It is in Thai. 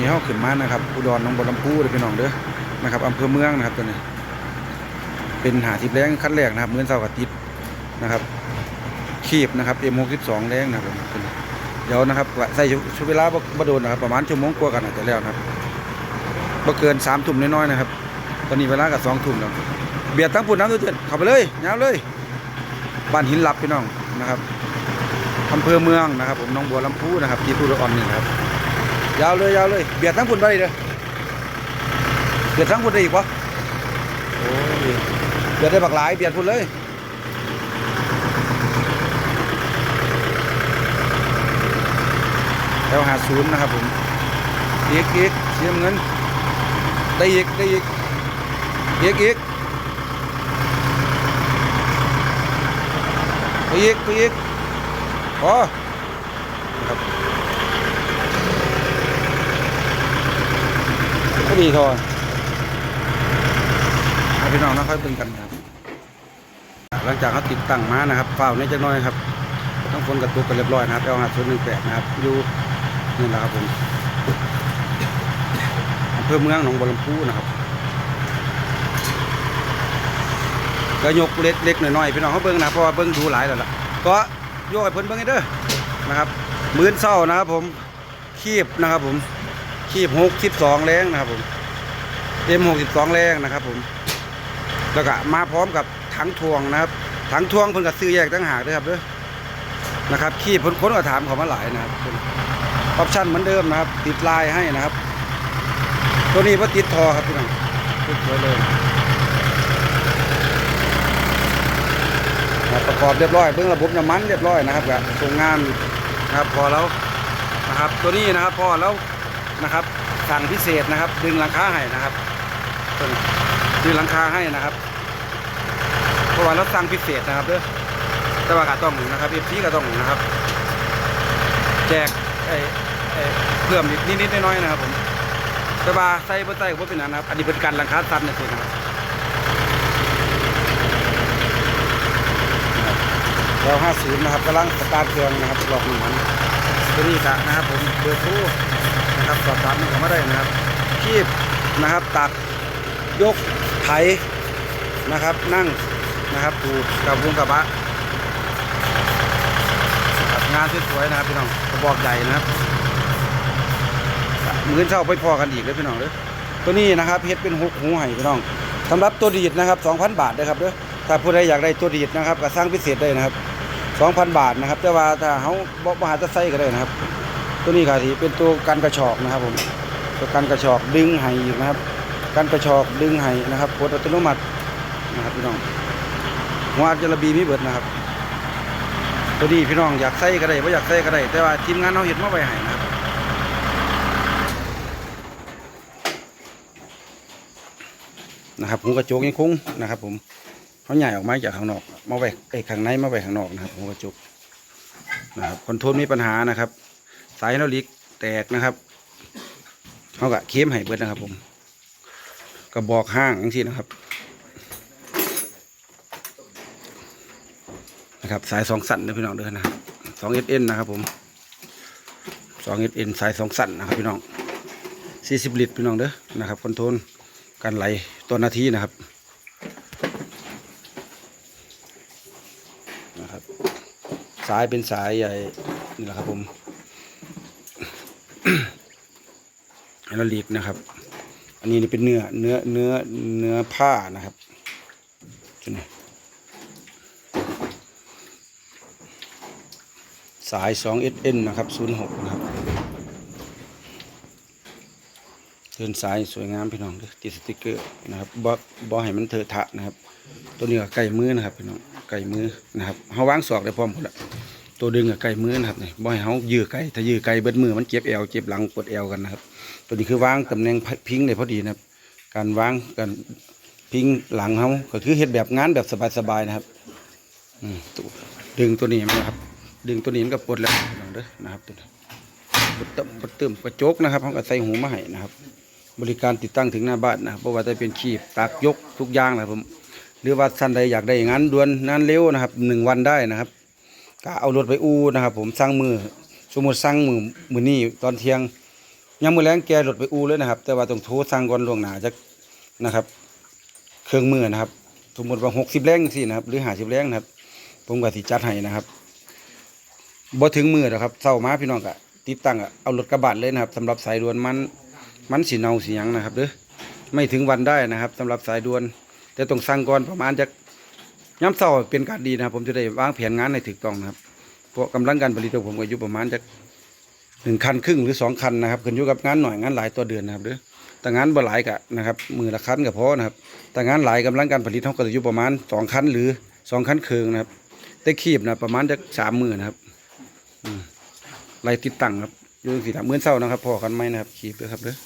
นี้เฮาขึ้นมานะครับ อุดรหนองบัวลำพูเด้อพี่น้องเด้อนะครับอำเภอเมืองนะครับตัวนี้ เป็นหาทิพย์แรงขั้นแรกนะครับเหมือนเสาร์อาทิตย์นะครับขีบนะครับ M62 แรงนะครับผมตัวนี้เดี๋ยวนะครับใส่ชุดเวลาบ่บ่โดนนะครับ ประมาณชั่วโมงกว่ากันอาจจะแล้วนะครับบ่เกินสามทุ่มน้อยๆนะครับ ตอนนี้เวลากับสองทุ่มแล้วเบียดทั้งปุ่นน้ำตัวเจ็ดข้าไปเลยยาวเลยบ้านหินหลับพี่น้องนะครับอำเภอเมืองนะครับ ผมน้องบัวลำพูนะครับที่พูดอ่อนนี่ครับ ยาวเลยยาวเลยเบียดทั้งปุ่นไปเลยเบียดทั้งปุ่นได้อีกวะโอ้ยเบียดได้บักหลายเบียดพุ่นเลยแล้วหาศูนย์นะครับผมอีกอีกเสียเงินได้อีกได้อีกอีกอีกไปอีกไปอีกพอนะครับ ก็ดีทอนพี่น้องนะค่อยเบิ่งกันครับ หลังจากเขาติดตั้งมานะครับเฝ้าในจักหน้อยครับต้องฝนกระตุกกันเรียบร้อยนะครับเอาหาชุดหนึ่งแปดนะครับอยู่นี่แหละครับผมอำเภอเมืองหนองบัวลำพูนะครับก็ยกเล็กเล็กๆน้อยๆพี่น้องเขาเบิ่งนะเพราะว่าเบิ่งดูหลายแล้วล่ะก็โยกให้เพิ่นเบิ่งให้เด้อนะครับ มื้อเช้านะครับผมคีบนะครับผม ขีบหกสิบสองแรงนะครับผมเอ็มหกสิบสองแรงนะครับ ผม แล้วก็มาพร้อมกับถังทวงนะครับถังทวงเพิ่นก็ซื้อแยกตั้งหากด้วยครับเด้อนะครับขีบเพิ่นคนก็ถามเขามาหลายนะครับออปชั่นเหมือนเดิมนะครับ ติดลายให้นะครับ ตัวนี้ว่าติดทอครับพี่น้องติดสวยเลยประกอบเรียบร้อยเบื้องระบบน้ำมันเรียบร้อยนะครับกับส่งงานนะครับพอแล้วนะครับ ตัวนี้นะครับพอแล้ว นะครับสั่งพิเศษนะครับ ดึงหลังคาให้นะครับตัวนี้ดึงหลังคาให้นะครับเพราะว่าเราสั่งพิเศษนะครับเด้อแต่ว่าก็ต้องนะครับเอฟซีก็ต้องนะครับ แจกไอ้ไอ้เพิ่มอีกนิดๆน้อยๆนะครับผมแต่ว่าใส่บ่ใส่ก็เป็นหยังนะครับ อันนี้เป็นการหลังคาสั้นนี่นะครับเราห้าศูนย์นะครับกำลังสตาร์ทเครื่องนะครับหลอกหนึ่งมันตัวนี้ก็นะครับผมเบอร์โทร นะครับสอบถามมันก็ไม่ได้นะครับคีบนะครับตักยกไถนะครับนั่งนะครับปูกับวงกระบะนะครับงานสวยๆนะครับพี่น้องกระบอกใหญ่นะครับมือเช่าไปพอกันอีกเลยพี่น้องเด้อตัวนี้นะครับเพชรเป็นหกหูไห้พี่น้องสำหรับตัวดีดนะครับ2,000 บาทนะครับเด้อถ้าผู้ใดอยากได้ตัวดีดนะครับก็สร้างพิเศษได้นะครับ2,000 บาทนะครับ แต่ว่าถ้าเขาบ่บ่หาจะใส่ก็ได้นะครับ ตัวนี้ค่ะที่เป็นตัวกันกระชอกนะครับผมตัวกันกระชอกดึงไห้อีกนะครับกันกระชอกดึงไห้นะครับกดอัตโนมัตินะครับพี่น้องหัวอัจจระบีมีเบิดนะครับ ตัวนี้พี่น้องอยากใส่ก็ได้ไม่อยากใส่ก็ได้แต่ว่าทีมงานเราเห็นมาไว้ให้นะครับนะครับหูกระจกยังคงนะครับ ผมเขาใหญ่ออกมาจากข้างนอกมาไว้ไอ้ข้างในมาไว้ข้างนอกนะครับหูกระจกนะครับคอนโทรลมีปัญหานะครับ สายเราลิกแตกนะครับเขากะเข้มให้เบิดนะครับ ผมกระบอกห้างอย่างที่นะครับนะครับสายสองสั่นนะพี่น้องเด้อนะสองเอสเอ็นนะครับผมสองเอสเอ็นสายสองสั่นนะครับพี่น้องสี่สิบลิตรพี่น้องเด้อนะครับคอนโทรลการไหลตัวนาทีนะครับนะครับ สายเป็นสายใหญ่นี่แหละครับผม ไฮดรอลิกนะครับ อันนี้นี่เป็นเนื้อเนื้อเนื้อเนื้อผ้านะครับจุดนี้สาย 2SN นะครับ 06 นะครับเทินสายสวยงามพี่น้องติดสติกเกอร์นะครับบ่บ่ให้มันเถอะทะนะครับ ตัวนี้ก็ไก่มือนะครับพี่น้องไก่มือนะครับเฮาวางศอกได้พร้อมหมดและ ตัวดึงกับไก่มือนะครับนี่บ่ให้เขายื้อไก่ถ้ายื้อไก่เบิดมือมันเจ็บแอวเจ็บหลังปวดแอวกันนะครับ ตัวนี้คือวางตำแหน่งพิงได้พอดีนะครับ การวางการพิงหลังเขาก็คือเฮ็ดแบบงานแบบสบายๆนะครับตัวดึงตัวนี้นะครับ ดึงตัวนี้มันก็ปลดแล้วลองเด้อนะครับตัวนี้ปลดเติมปลดเติมกระจกนะครับเขาก็ใส่หูมาให้นะครับ บริการติดตั้งถึงหน้าบ้านนะครับเพราะว่าจะเป็นขีบตักยกทุกอย่างนะผมหรือว่าท่านใดอยากได้งานด่วนงานเร็วนะครับหนึ่งวันได้นะครับ ก็เอารถไปอูนะครับ ผมสั่งมือสมมติสั่งมือมือนี้ตอนเที่ยงยังมือแรงแกรถไปอูเลยนะครับ แต่ว่าต้องโทรสั่งก่อนล่วงหน้าจักนะครับ เครื่องมือนะครับ สมมติว่า60แรงจังซี่นะครับ หรือ50แรงนะครับ ผมก็สิจัดให้นะครับบ่ถึงมือหรอกครับเช้ามาพี่น้องก็ติดตั้งอะเอารถกระบะเลยนะครับสำหรับสายด่วนมันมันสิเนาสิหยังนะครับเด้อไม่ถึงวันได้นะครับสำหรับสายด่วนแต่ต้องสั่งก่อนประมาณจัก ย้ำเช้าเป็นการดีนะครับ ผมจะได้วางแผนงานให้ถูกต้องนะครับเพราะกำลังการผลิตของผมก็อยู่ประมาณจักหนึ่งคันครึ่งหรือสองคันนะครับขึ้นอยู่กับงานหน่อยงานหลายต่อเดือนนะครับเด้อแต่งานบ่หลายกะนะครับมือละคันก็พอนะครับ แต่งานหลายกำลังการผลิตเขาก็จะอยู่ประมาณสองคันหรือสองคันครึ่งนะครับแต่ขีบนะประมาณจะสามหมื่นนะครับอืมไล่ติดตั้งครับอยู่สี่สามหมื่นเศร้านะครับพอกันไหมนะครับขีบด้วยครับเด้อ